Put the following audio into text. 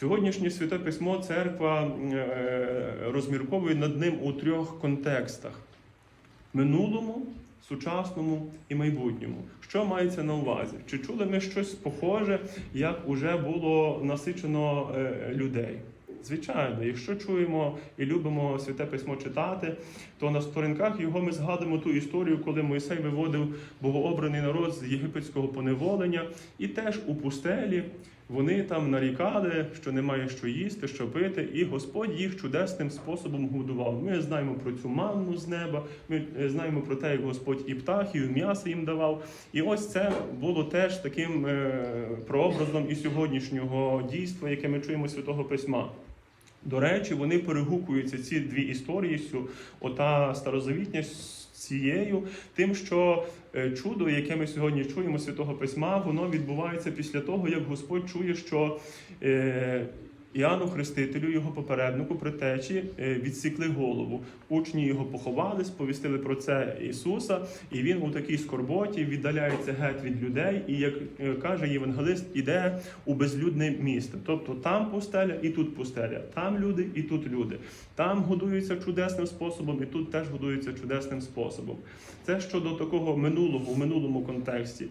Сьогоднішнє святе письмо церква е, розмірковує над ним у трьох контекстах: минулому, сучасному і майбутньому. Що мається на увазі? Чи чули ми щось похоже, як уже було насичено е, людей? Звичайно, якщо чуємо і любимо святе письмо читати, то на сторінках його ми згадуємо ту історію, коли Мойсей виводив богообраний народ з єгипетського поневолення, і теж у пустелі вони там нарікали, що немає що їсти, що пити, і Господь їх чудесним способом годував. Ми знаємо про цю манну з неба, ми е, знаємо про те, як Господь і птахів, і м'ясо їм давав. І ось це було теж таким е, прообразом і сьогоднішнього дійства, яке ми чуємо Святого Письма. До речі, вони перегукуються ці дві історії, ота старозавітня з цією, тим, що е, чудо, яке ми сьогодні чуємо Святого Письма, воно відбувається після того, як Господь чує, що е, Іоанну Хрестителю, його попереднику, притечі, е, відсікли голову. Учні його поховали, сповістили про це Ісуса, і він у такій скорботі віддаляється геть від людей, і як е, каже євангелист, іде у безлюдне місто. Тобто там пустеля і тут пустеля, там люди і тут люди. Там годуються чудесним способом, і тут теж годуються чудесним способом. Це щодо такого минулого, в минулому контексті.